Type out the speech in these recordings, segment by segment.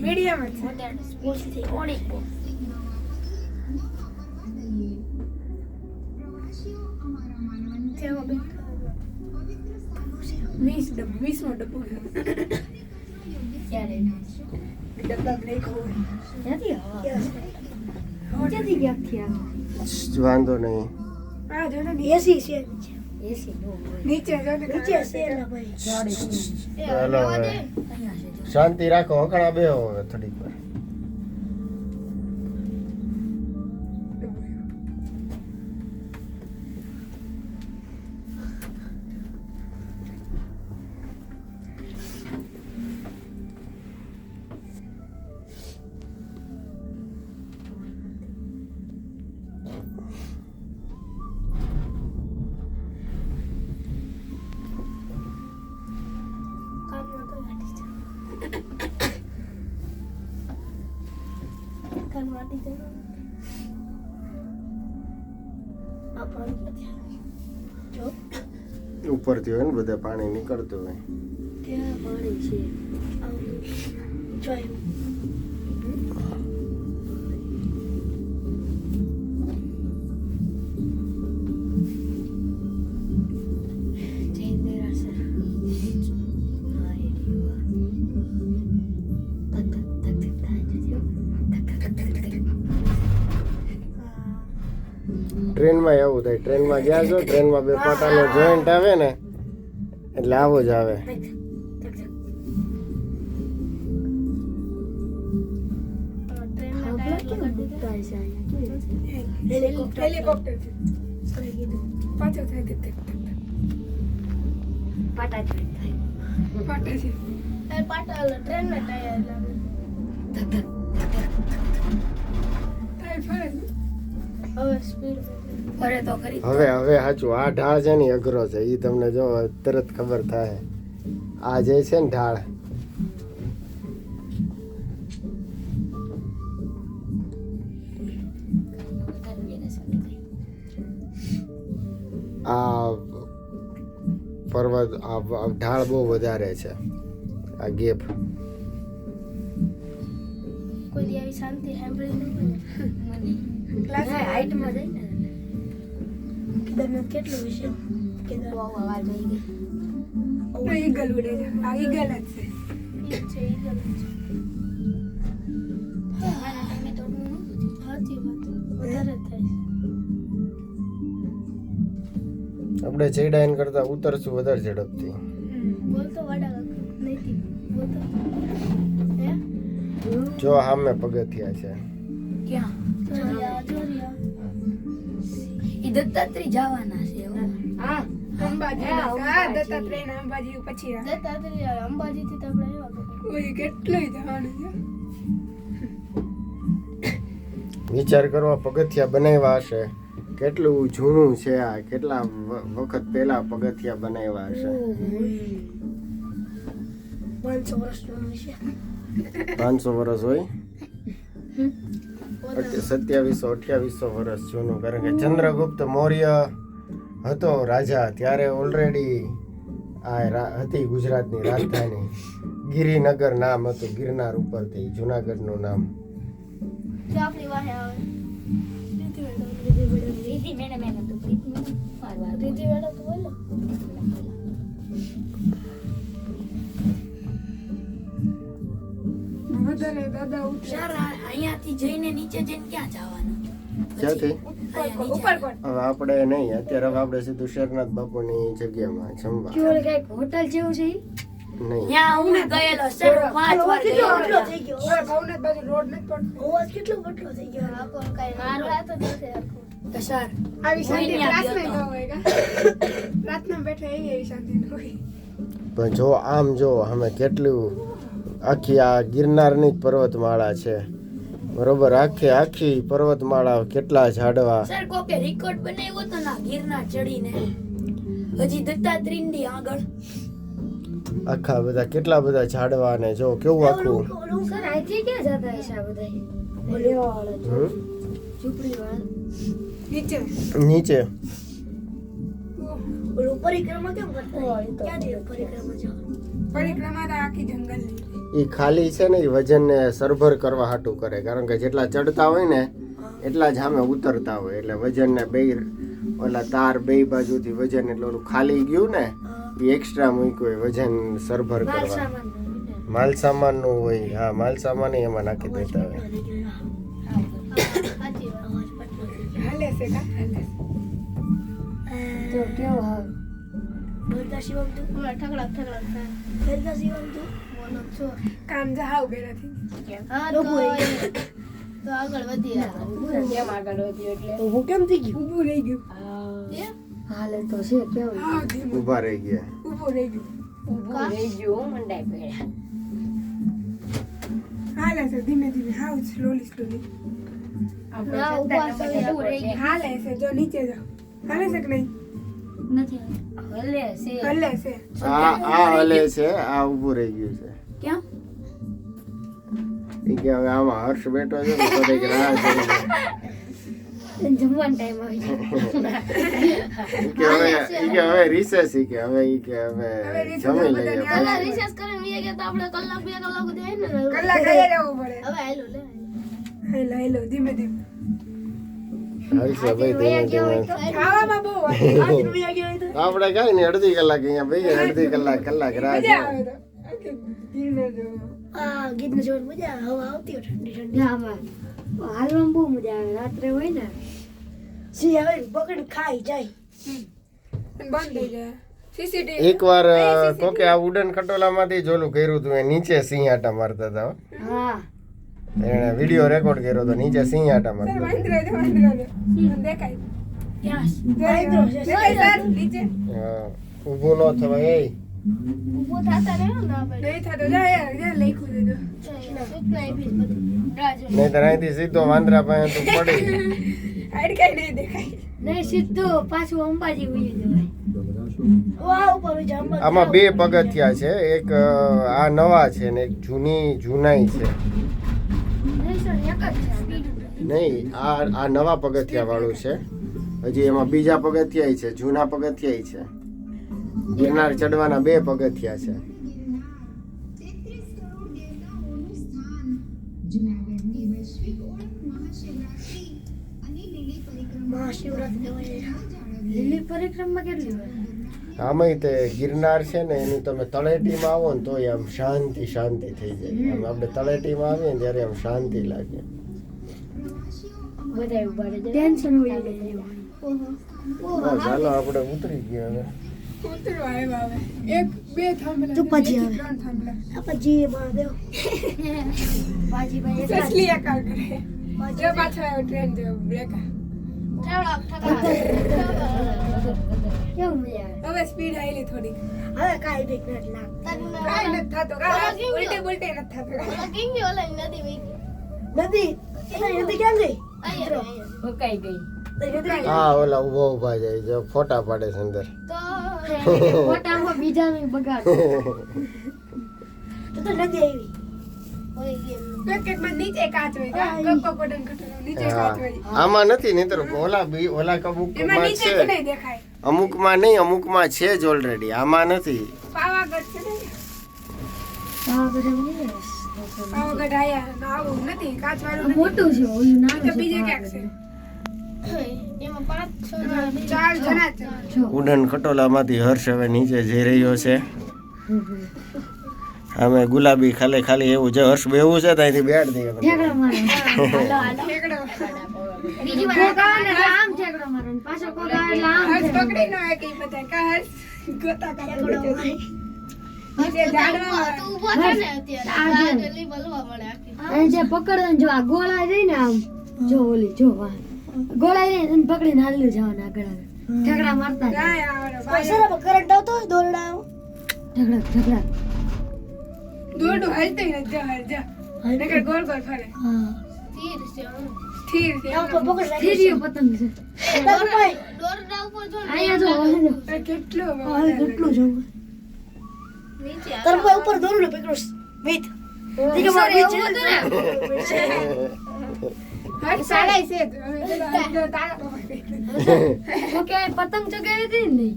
Medium વીસ ડબ્બો વીસમો ડબ્બો ક્યારે ડબ્બા હવા ક્યાંથી ક્યાંથી વાંધો નહીં. આ જો ને એસી છે. શાંતિ રાખો બેહો હવે થોડીક વાર. ઉપરથી હોય ને બધા પાણી નીકળતું હોય. ત્યાં પાણી છે ટ્રેનમાં એવું થાય. ટ્રેનમાં ગયા છો, ટ્રેનમાં બે પાટાનો જોઈન્ટ આવે ને, એટલે આવો જ આવે. ટ્રેનના હવે સ્પીડ ફરે તો ખરી હવે હાચું સાચું આ ઢાળ છે ને અઘરો છે એ તમને જો તરત ખબર થાય. આ જે છે ને ઢાળ. આ પર્વત આ ઢાળ બહુ વધારે છે આ ગેપ. કોઈ દી આવી શાંતિ સાંભળી ક્લાસ હાઈટમાં જઈ ને કેદારનાથ કેટલું વિશે કેદાર બહુ અવાજ આવી ગઈ ઈગલ ઉડે છે. આ ઈગલ જ છે. આપણે ચેડાઈન કરતા ઉતરશું વધારે ઝડપથી. જો સામે પગથિયા છે. ક્યાં? દત્તાત્રેય જવાના છે હા અંબાજી અંબાજી. આપણે આવ્યા કેટલું જવાનું છે. વિચાર કરવા પગથિયા બનાવ્યા હશે. કેટલું જૂનું છે આ? કેટલા વખત પહેલા પગથિયા બનાવ્યા હશે? પાંચસો વર્ષનું હશે. પાંચસો વર્ષ હોય? સત્યાવીસો અઠ્યાવીસો વર્ષ જૂનું. કારણ કે ચંદ્રગુપ્ત મૌર્ય હતો રાજા ત્યારે ઓલરેડી આ હતી ગુજરાતની રાજધાની. ગિરિનગર નામ હતું ગિરનાર ઉપરથી જુનાગઢનું નામ. મેડમ મેડમ વધારે દાદા ઉતરે સર અહીંયાથી જઈને નીચે જઈને ક્યાં જવાનું? ક્યાંથી હવે આપણે નહીં અત્યારે હવે આપણે સીધું શેરનાથ બાપુની જગ્યામાં જમવા. કંઈક હોટલ જેવું છે પણ જો આમ જો અમે કેટલું આખી આ ગિરનારની જ પર્વતમાળા છે. બરોબર? આખી આખી પર્વતમાળા કેટલા ઝાડવા. સર કોકે રેકોર્ડ બનાવ્યો તો ના ગિરનાર ચડીને? હજી દત્તાત્રેયની આગળ. આખા બધા કેટલા બધા ઝાડવા ને જો કેવું આખું? સર અહીંથી ક્યાં જતા છે આ બધા? લેવા વાળા હમ? વાળા નીચે. નીચે. પરિક્રમા કેમ કરતા હા, ક્યાં દે પરિક્રમા જાવ પરિક્રમા તો આખી જંગલની. એ ખાલી છે ને એ વજનને સરભર કરવા હાટું કરે. કારણ કે જેટલા ચડતા હોય ને એટલા જ સામે ઉતરતા હોય. એટલે વજનને બે ઓલા તાર બે બાજુથી વજન એટલે ઓલું ખાલી ગયું ને એ એક્સ્ટ્રા મૂક્યું હોય વજન સરભર કરવા. માલ સામાનનું હોય હા માલ સામાન એમાં નાખી દેતા હોય. તો કેવું બોલતા શિવમ તું હમણાં ઠકડક ઠકડક બોલતા શિવમ તું બોલો છો. કામ જહાવ બેરાથી હા તો તો કોઈ. તો આગળ વધી રહ્યા તો હું કેમ થઈ ગયું? ઊભું રહી ગયું. હાલે તો છે કેવું? હાવ ઊભા રહી ગયા. ઊભું રહી ગયું. કા? હાલે છે ધીમે ધીમે. હાવ સ્લોલી સ્લોલી ઊભા રહી ગયા. હાલે છે જો નીચે જાઓ. હાલે છે કે નહીં? હલે છે. હાલે છે. આ આ હલે છે આ ઊભું રહી ગયું છે. કેમ એ કે હવે આમાં હર્ષ બેઠો છે તો રાહ જમવાનો ટાઈમ આવી ગયો. કે હવે ઈ કે હવે રિસેસ ઈ કે હવે ઈ કે હવે હવે જમી લઈએ. પહેલા રિસેસ કરીને વીએ ગયા તો આપણે કલાક બે કલાક સુધી ને. કલાક આયા રહેવું પડે. હવે હાલો લે. હાલો હાલો ધીમે ધીમે. આપણે કાંઈ નહીં અડધી કલાક અહીંયા ભાઈ અડધી કલાક કલાક રાહ ગીત ને મજા હવા આવતી ઠંડી ઠંડી. હાલવામાં બહુ મજા આવે. રાત્રે હોય ને. સી આવે? ને ખાઈ જાય. બંધ થઈ જાય. સીસીટીવી. એકવાર અ, કોકે આ ઉડન કટોલામાંથી જ ઓલું કર્યું હતું એ નીચે સિંહ આટા મારતા હતા હો. એણે વીડિયો રેકોર્ડ કર્યો તો નીચે સિંહ આટા મારતા. દેખાય. નીચે. હા. ઊભું ન થવાય એ. ઊભો થાતા રહ્યો ને આપણે. નહીં થાતો જા યાર જા. રાહ જોઈ. નહીં તો અહીંથી સીધો વાંદરા પાસે તું પડી હાઈડ કાંઈ નહીં દેખાય. નહીં સીધો પાછું અંબાજી ઉઈ જવાય. આમાં બે પગથિયા છે. એક આ નવા છે ને એક જૂની જૂનાઈ છે. નહીં આ આ નવા પગથિયા વાળું છે. હજી એમાં બીજા પગથિયા છે જૂના પગથિયા છે. ગિરનાર ચડવાના બે પગથિયા છે. તેત્રીસ કરોડ દેવતાઓનું સ્થાન જૂનાગઢની વૈશ્વિક ઓળખ મહાશિવરાત્રી લીલી પરિક્રમા કેટલી હોય? આમાંય તે ગિરનાર છે ને એની તમે તળેટીમાં આવો ને તોય આમ શાંતિ શાંતિ થઈ જાય. આમ આપણે તળેટીમાં આવીએ ત્યારે આમ શાંતિ લાગે. ચાલો આપણે ઉતરી ગયા હવે. કૂતરો એક બે થાંભલા પછી ત્રણ થાંભલા. ભાઈ ટ્રેન જેવો બ્રેક. હવે સ્પીડ આવેલી થોડી હવે કાંઈ બીક નથી લાગતી. તને કાંઈ નથી થતો. ઉલટે નથી થતો. ઓલા કેમ ગયો? ઓલા નદી વીકી. નદી નદી કેમ ગઈ અહીંયા ને અહીંયા. ભકાઈ ગઈ. હા ઓલા ઊભા ઊભા જાય જો ફોટા પાડે છે અંદર. તો ફોટામાં બીજાનું બગાડ. તો તો નદી આવી. આમાં નથી નહીતર ઓલા બી ઓલા અમુકમાં છે. અમુકમાં અમુકમાં નહીં અમુકમાં છે જ ઓલરેડી આમાં નથી. મોટું છે ઓલું નાનું બીજે ક્યાંક છે. ઉડન ખટોલામાંથી હર્ષ હવે નીચે જઈ રહ્યો છે. અમે ગુલાબી ખાલી ખાલી એવું છે હર્ષ બેવું છે ત્યાંથી બેડ દઈએ ગોળાઈ રહી ને આમ જો ઓલી જો વાહ ગોળાઈ રહી પકડીને હાલ્યું જવાનું આગળ મારતા કરંટ આવતો દોરડા દોડું હલતું નથી જા હાલ જા. નકર ગોળ ગોળ ફરે હા. સ્થિર છે હં. સ્થિર છે. ઉપર પકડ રાખી પતંગ છે. દોરડા દોરડા ઉપર જો અહીંયા જો કેટલો હાલ કેટલો જવું નીચે તાર ભાઈ ઉપર દોરડું પકડો મિત. દીકે એવું નીચે છે. જ. જો પપ્પા કે પતંગ ચગાવી હતી ને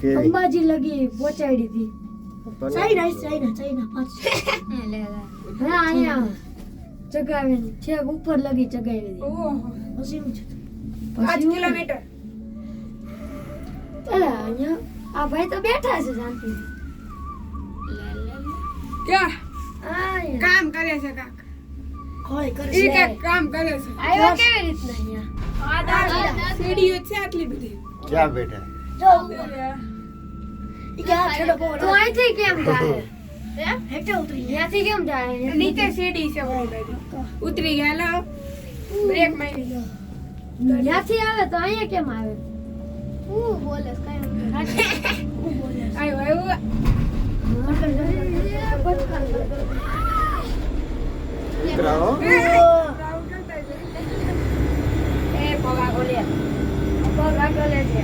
કેવી? અંબાજી લગી પહોંચાડી હતી. ચાઇના ચાઇના ચાઇના પાંચ હા અહીંયા ચગાવી છેક ઉપર લગી ચગાવી હતી ઓહો પછી છે પાંચ પછી કિલોમીટર અલા, અહીંયા આ ભાઈ તો બેઠા છે શાંતિ ક્યાં કામ કરે છે કાક કોઈ કરે છે કાક કામ કરે છે આયો કેવી રીતના અહીંયા આ સીડીઓ છે આટલી બધી ક્યાં બેઠા જો અહીંથી કેમ જાય હેઠે ઉતરી ત્યાંથી કેમ જાય નીચે સીડી છે. ઉતરી ગયા લો. બ્રેક મારી ત્યાંથી આવે તો અહીંયા કેમ આવે? હું બોલે કઈ બોલે આવ્યો આવ્યો એ પવા બોલ્યા પગ આગળ છે.